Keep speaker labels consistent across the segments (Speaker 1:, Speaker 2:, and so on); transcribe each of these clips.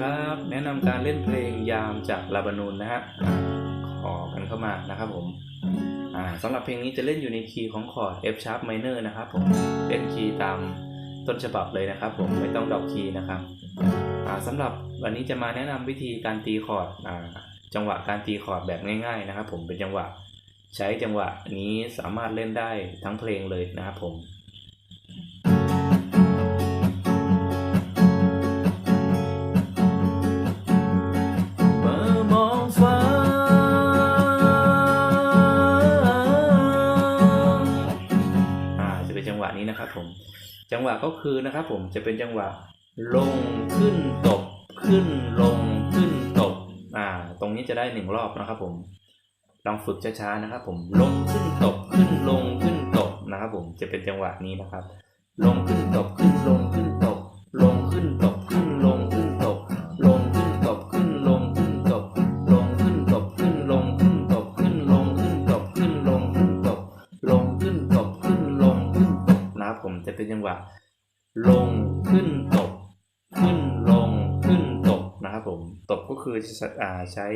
Speaker 1: ครั
Speaker 2: บ แนะนำการเล่นเพลงยามจากลาบานูนนะฮะขอกันเข้ามานะครับผมอ่าสำหรับเพลงนี้จะเล่นอยู่ในคีย์ของคอร์ด F sharp minor นะครับผมเล่นคีย์ตามต้นฉบับเลยนะครับ ผมไม่ต้องดอกคีย์นะครับอ่าสำหรับวันนี้จะมาแนะนำวิธีการตีคอร์ดจังหวะการตีคอร์ดแบบง่าย ๆนะครับ ผมเป็นจังหวะ ใช้จังหวะนี้สามารถเล่นได้ทั้งเพลงเลยนะครับผม จังหวะก็คือนะครับผมจะเป็นจังหวะลงขึ้นตบขึ้นลงขึ้นตบอ่าตรงนี้จะได้หนึ่งรอบนะครับผมลองฝึกช้าๆนะครับผมลงขึ้นตบขึ้นลงขึ้นตบนะครับผมจะเป็นจังหวะนี้นะครับ ลงขึ้นตบขึ้นลงขึ้นตบลงขึ้นตบ จังหวะ ลงขึ้นตบ ขึ้นลงขึ้นตบนะครับผมตบก็คืออใช้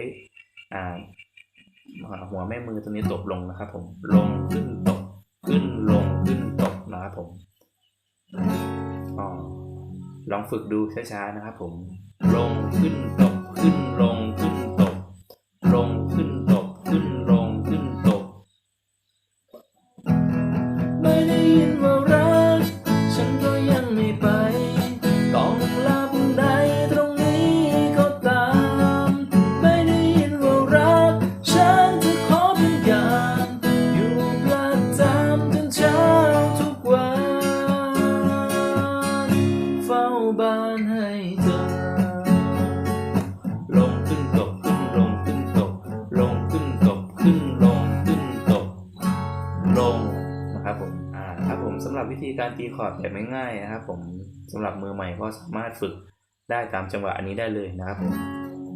Speaker 2: หัวแม่มือตรงนี้ตบลงนะครับผมลงขึ้นตบ ขึ้นลงขึ้นตบนะครับผมอลองฝึกดูช้าๆนะครับผม ลงขึ้นตบขึ้นลง บ้า
Speaker 1: นให้เธอ
Speaker 2: ลงขึ้นตบขึ้นลงขึ้นตบลงขึ้นตบขึ้นลงขึ้นตบลงนะครับผมอ่าครับผมสำหรับวิธีการตีคอร์ดแบบง่ายๆนะครับ ผมสำหรับมือใหม่ก็สามารถฝึกได้ตามจังหวะอันนี้ได้เลยนะครับผม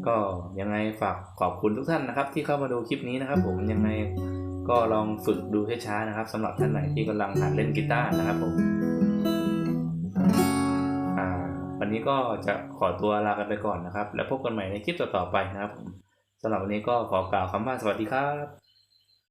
Speaker 2: ก็ยังไงฝากขอบคุณทุกท่านนะครับ ที่เข้ามาดูคลิปนี้นะครับ ผมยังไงก็ลองฝึกดูช้าๆนะครับสำหรับท่านไหนที่กำลังหัดเล่นกีตาร์นะครับผม วันนี้ก็จะขอตัวลากันไปก่อนนะครับ แล้วพบกันใหม่ในคลิปต่อๆไปนะครับสำหรับวันนี้ก็ขอกล่าวคำว่าสวัสดีครับ